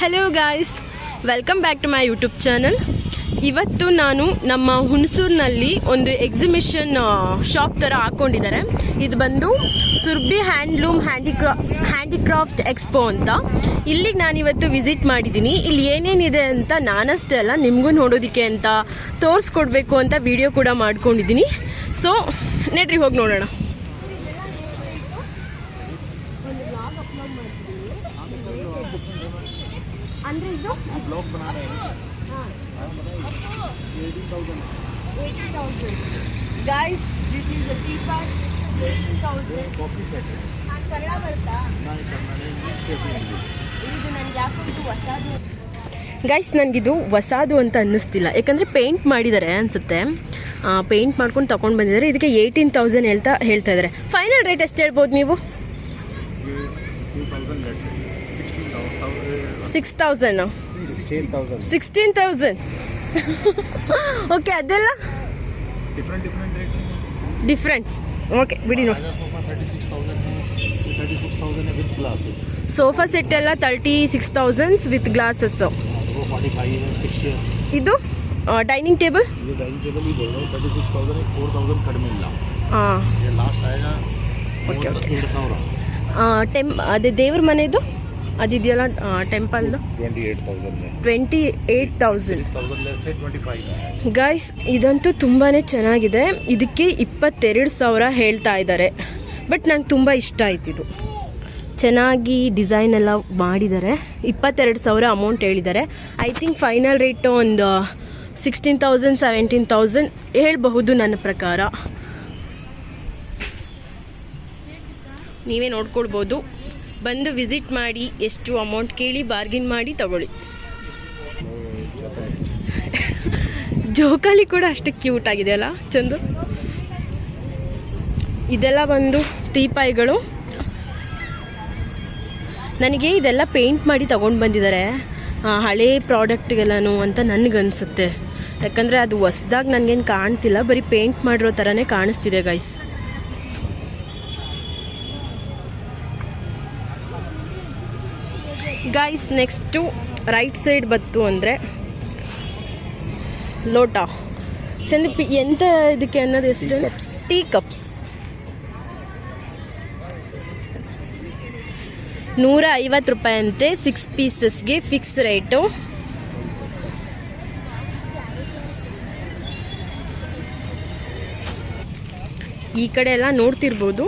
Hello guys welcome back to my YouTube channel ಇವತ್ತು ನಾನು ನಮ್ಮ ಹುಣಸೂರಿನಲ್ಲಿ ಒಂದು ಎಕ್ಸಿಬಿಷನ್ ಶಾಪ್ ಥರ ಹಾಕ್ಕೊಂಡಿದ್ದಾರೆ ಇದು ಬಂದು ಸುರ್ಬಿ ಹ್ಯಾಂಡ್ಲೂಮ್ ಹ್ಯಾಂಡಿಕ್ರಾ, ಹ್ಯಾಂಡಿಕ್ರಾಫ್ಟ್ ಎಕ್ಸ್ಪೋ ಅಂತ. ಇಲ್ಲಿಗೆ ನಾನು ಇವತ್ತು ವಿಸಿಟ್ ಮಾಡಿದ್ದೀನಿ. ಇಲ್ಲಿ ಏನೇನಿದೆ ಅಂತ ನಾನಷ್ಟೇ ಅಲ್ಲ, ನಿಮಗೂ ನೋಡೋದಕ್ಕೆ ಅಂತ ತೋರಿಸ್ಕೊಡ್ಬೇಕು ಅಂತ ವಿಡಿಯೋ ಕೂಡ ಮಾಡ್ಕೊಂಡಿದ್ದೀನಿ. ಸೊ ನೆಡ್ರಿ, ಹೋಗಿ ನೋಡೋಣ. ಅಂದ್ರೆ ಇದು? ಬ್ಲಾಕ್ ಬನಾ ರಹೆ high guys this is a teapot 80000 coffee set Kannada ಬರುತ್ತಾ ನಾನು ಕನ್ನಡ ಇದು ನನಗೆ ಯಾಕೊಂದು ಹೊಸದು ಗೈಸ್ ನನಗಿದು ಹೊಸಾದು ಅಂತ ಅನ್ನಿಸ್ತಿಲ್ಲ. ಯಾಕಂದರೆ ಪೇಂಟ್ ಮಾಡಿದ್ದಾರೆ ಅನಿಸುತ್ತೆ. ಪೇಂಟ್ ಮಾಡ್ಕೊಂಡು ತೊಗೊಂಡು ಬಂದಿದ್ದಾರೆ. ಇದಕ್ಕೆ ಏಯ್ಟೀನ್ ತೌಸಂಡ್ ಹೇಳ್ತಾ ಹೇಳ್ತಾ ಇದ್ದಾರೆ. ಫೈನಲ್ ರೇಟ್ ಎಷ್ಟು ಹೇಳ್ಬೋದು ನೀವು? Six thousand sixteen thousand okay ಅದೆಲ್ಲ ಡಿಫ್ರೆನ್ಸ್ ಓಕೆ ಬಿಡಿ ನೋಡಿ ಸೋಫಾ ಸೆಟ್ ಎಲ್ಲ thirty six thousands with glasses ಇದು ಡೈನಿಂಗ್ ಟೇಬಲ್ ಹಾಂ ಓಕೆ ಓಕೆ ಟೆಮ್ ಅದೇ ದೇವ್ರ ಮನೆದು? ಅದಿದೆಯಲ್ಲ ಟೆಂಪಲ್ದು ಟ್ವೆಂಟಿ ಏಯ್ಟ್ ತೌಸಂಡ್ ಗೈಸ್ ಇದಂತೂ ತುಂಬಾ ಚೆನ್ನಾಗಿದೆ. ಇದಕ್ಕೆ ಇಪ್ಪತ್ತೆರಡು ಸಾವಿರ ಹೇಳ್ತಾ ಇದ್ದಾರೆ ಬಟ್ ನಂಗೆ ತುಂಬ ಇಷ್ಟ ಆಯ್ತಿದು. ಚೆನ್ನಾಗಿ ಡಿಸೈನ್ ಎಲ್ಲ ಮಾಡಿದ್ದಾರೆ ಇಪ್ಪತ್ತೆರಡು ಸಾವಿರ ಅಮೌಂಟ್ ಹೇಳಿದ್ದಾರೆ ಐ ಥಿಂಕ್ ಫೈನಲ್ ರೇಟು ಒಂದು ಸಿಕ್ಸ್ಟೀನ್ ತೌಸಂಡ್ ಸೆವೆಂಟೀನ್ ತೌಸಂಡ್ ಹೇಳ್ಬಹುದು ನನ್ನ ಪ್ರಕಾರ. ನೀವೇ ನೋಡ್ಕೊಳ್ಬೋದು. ಬಂದು ವಿಸಿಟ್ ಮಾಡಿ, ಎಷ್ಟು ಅಮೌಂಟ್ ಕೇಳಿ ಬಾರ್ಗಿನ್ ಮಾಡಿ ತಗೊಳ್ಳಿ. ಜೋಕಾಲಿ ಕೂಡ ಅಷ್ಟು ಕ್ಯೂಟ್ ಆಗಿದೆ ಅಲ್ಲ, ಚಂದು? ಇದೆಲ್ಲ ಬಂದು ಟೀಪಾಯಿಗಳು ನನಗೆ ಇದೆಲ್ಲ ಪೇಂಟ್ ಮಾಡಿ ತಗೊಂಡು ಬಂದಿದ್ದಾರೆ. ಹಳೆ ಪ್ರಾಡಕ್ಟ್ಗೆಲ್ಲನು ಅಂತ ನನಗನ್ಸುತ್ತೆ. ಯಾಕಂದರೆ ಅದು ಹೊಸ್ದಾಗಿ ನನಗೇನು ಕಾಣ್ತಿಲ್ಲ, ಬರೀ ಪೇಂಟ್ ಮಾಡಿರೋ ಥರನೇ ಕಾಣಿಸ್ತಿದೆ guys guys next right side ಬತ್ತು ಅಂದರೆ ಲೋಟ. ಚಂದ ಪಿ ಎಂತ ಇದಕ್ಕೆ ಅನ್ನೋದು ಎಷ್ಟು. ಟೀ ಕಪ್ಸ್ ನೂರ ಐವತ್ತು ರೂಪಾಯಿ ಅಂತೆ ಸಿಕ್ಸ್ ಪೀಸಸ್ಗೆ ಫಿಕ್ಸ್ ರೇಟು ಈ ಕಡೆ ಎಲ್ಲ ನೋಡ್ತಿರ್ಬೋದು.